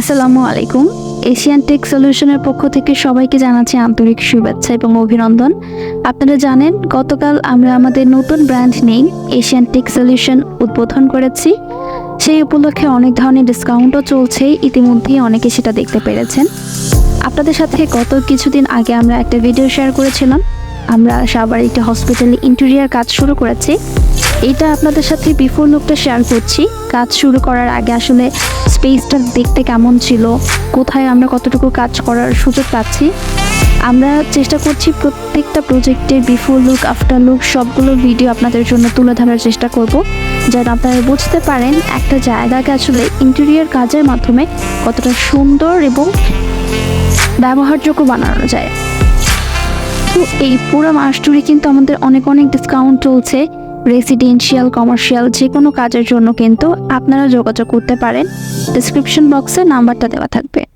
আসসালামু আলাইকুম। Asian take সলিউশনের পক্ষ থেকে সবাইকে জানাচ্ছি আন্তরিক শুভেচ্ছা এবং অভিনন্দন। আপনারা জানেন, গতকাল আমরা আমাদের নতুন ব্র্যান্ড নেই এশিয়ান টেক সলিউশন উদ্বোধন করেছি। সেই উপলক্ষে অনেক ধরনের ডিসকাউন্টও চলছে। ইতিমধ্যেই অনেকে সেটা দেখতে পেরেছেন। আপনাদের সাথে গত কিছুদিন আগে আমরা একটা ভিডিও শেয়ার করেছিলাম। আমরা সাবার একটি হসপিটালে ইন্টেরিয়ার কাজ শুরু করেছি। এটা আপনাদের সাথে বিফোর লুকটা শেয়ার করছি। কাজ শুরু করার আগে আসলে স্পেসটা দেখতে কেমন ছিল? কোথায় আমরা কতটুকু কাজ করার সুযোগ পাচ্ছি? আমরা চেষ্টা করছি প্রত্যেকটা প্রজেক্টের বিফোর লুক আফটার লুক সবগুলো ভিডিও আপনাদের জন্য তুলে ধরার চেষ্টা করব। যেন আপনারা বুঝতে পারেন একটা জায়গাকে আসলে ইন্টেরিয়ার কাজের মাধ্যমে কতটা সুন্দর এবং ব্যবহারযোগ্য বানানো যায়। তো এই পুরো মাস জুড়ে কিন্তু আমাদের অনেক অনেক ডিসকাউন্ট চলছে। রেসিডেন্সিয়াল কমার্শিয়াল যে কোনো কাজের জন্য কিন্তু আপনারা যোগাযোগ করতে পারেন। ডিসক্রিপশন বক্সে নাম্বারটা দেওয়া থাকবে।